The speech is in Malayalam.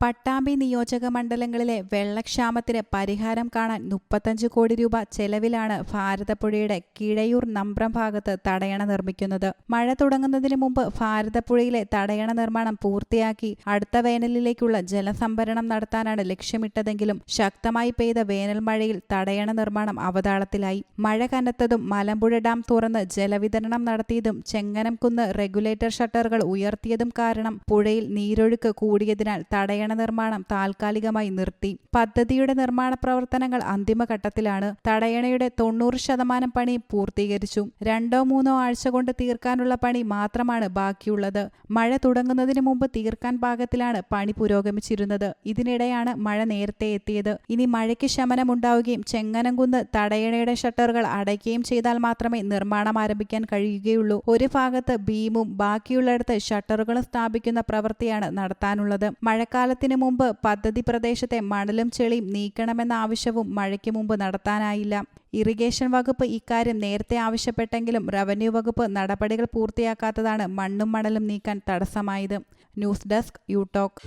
പട്ടാമ്പി നിയോജക മണ്ഡലങ്ങളിലെ വെള്ളക്ഷാമത്തിന് പരിഹാരം കാണാൻ മുപ്പത്തഞ്ച് കോടി രൂപ ചെലവിലാണ് ഭാരതപ്പുഴയുടെ കിഴയൂർ നമ്പ്രം ഭാഗത്ത് തടയണ നിർമ്മിക്കുന്നത്. മഴ തുടങ്ങുന്നതിന് മുമ്പ് ഭാരതപ്പുഴയിലെ തടയണ നിർമ്മാണം പൂർത്തിയാക്കി അടുത്ത വേനലിലേക്കുള്ള ജലസംഭരണം നടത്താനാണ് ലക്ഷ്യമിട്ടതെങ്കിലും ശക്തമായി പെയ്ത വേനൽ മഴയിൽ തടയണ നിർമ്മാണം അവതാളത്തിലായി. മഴ കനത്തതും മലമ്പുഴ ഡാം തുറന്ന് ജലവിതരണം നടത്തിയതും ചെങ്ങനംകുന്ന് റെഗുലേറ്റർ ഷട്ടറുകൾ ഉയർത്തിയതും കാരണം പുഴയിൽ നീരൊഴുക്ക് കൂടിയതിനാൽ തടയണ നിർമ്മാണം താൽക്കാലികമായി നിർത്തി. പദ്ധതിയുടെ നിർമ്മാണ പ്രവർത്തനങ്ങൾ അന്തിമഘട്ടത്തിലാണ്. തടയണയുടെ തൊണ്ണൂറ് ശതമാനം പണി പൂർത്തീകരിച്ചു. രണ്ടോ മൂന്നോ ആഴ്ച കൊണ്ട് തീർക്കാനുള്ള പണി മാത്രമാണ് ബാക്കിയുള്ളത്. മഴ തുടങ്ങുന്നതിന് മുമ്പ് തീർക്കാൻ പാകത്തിലാണ് പണി പുരോഗമിച്ചിരുന്നത്. ഇതിനിടെയാണ് മഴ നേരത്തെ എത്തിയത്. ഇനി മഴയ്ക്ക് ശമനമുണ്ടാവുകയും ചെങ്ങനംകുന്ന് തടയണയുടെ ഷട്ടറുകൾ അടയ്ക്കുകയും ചെയ്താൽ മാത്രമേ നിർമ്മാണം ആരംഭിക്കാൻ കഴിയുകയുള്ളൂ. ഒരു ഭാഗത്ത് ഭീമും ബാക്കിയുള്ളിടത്ത് ഷട്ടറുകളും സ്ഥാപിക്കുന്ന പ്രവൃത്തിയാണ് നടത്താനുള്ളത്. മഴക്കാലത്തിന് മുമ്പ് പദ്ധതി പ്രദേശത്തെ മണലും ചെളിയും നീക്കണമെന്ന ആവശ്യവും മഴയ്ക്ക് മുമ്പ് നടത്താനായില്ല. ഇറിഗേഷൻ വകുപ്പ് ഇക്കാര്യം നേരത്തെ ആവശ്യപ്പെട്ടെങ്കിലും റവന്യൂ വകുപ്പ് നടപടികൾ പൂർത്തിയാക്കാത്തതാണ് മണ്ണും മണലും നീക്കാൻ തടസ്സമായത്. News desk U Talk